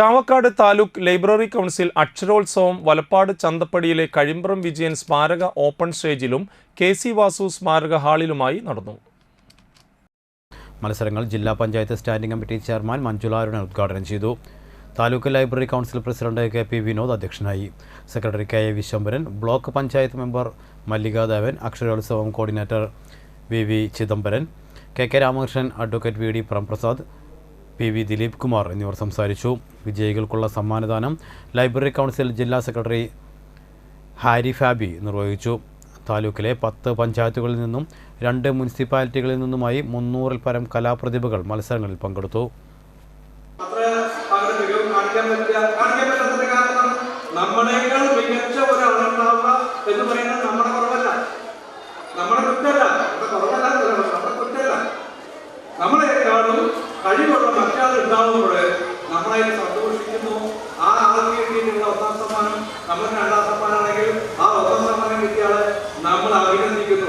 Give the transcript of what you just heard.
Chavakkad taluk library council Aksharotsavam Valappad ചന്തപ്പടിയിലെ കഴിമ്പ്രം വിജയൻ സ്മാരക open സ്റ്റേജിലും കെ സി വാസു സ്മാരക ഹാളിലുമായി നടന്നു. മത്സരങ്ങൾ ജില്ലാ panchayat standing committee chairman Manjularuna ഉദ്ഘാടനം ചെയ്തു. Taluk library council president K P Vinod അധ്യക്ഷനായി. Secretary K A Viswambharan block panchayat member Mallikadevan Aksharotsavam coordinator V V Chidambaran K K Ramakrishnan advocate V D Premprasad P V Dileep Kumar എന്നിവർ സംസാരിച്ചു. വിജയികൾക്കുള്ള സമ്മാനദാനം library council ജില്ലാ secretary Harry Fabi നിർവഹിച്ചു. താലൂക്കിലെ പത്ത് പഞ്ചായത്തുകളിൽ നിന്നും രണ്ട് മുനിസിപ്പാലിറ്റികളിൽ നിന്നുമായി മുന്നൂറിൽ പരം കലാപ്രതിഭകൾ മത്സരങ്ങളിൽ പങ്കെടുത്തു. കഴിവുള്ള മറ്റാൾ ഉണ്ടാവുമ്പോൾ നമ്മളതിനെ സന്തോഷിക്കുന്നു. ആ ആൾക്ക് കിട്ടിയിട്ടുള്ള ഒന്നാം സമ്മാനം നമ്മൾ രണ്ടാം സമ്മാനമാണെങ്കിൽ ആ ഒന്നാം സമ്മാനം കിട്ടിയാൽ നമ്മൾ അഭിനന്ദിക്കുന്നു.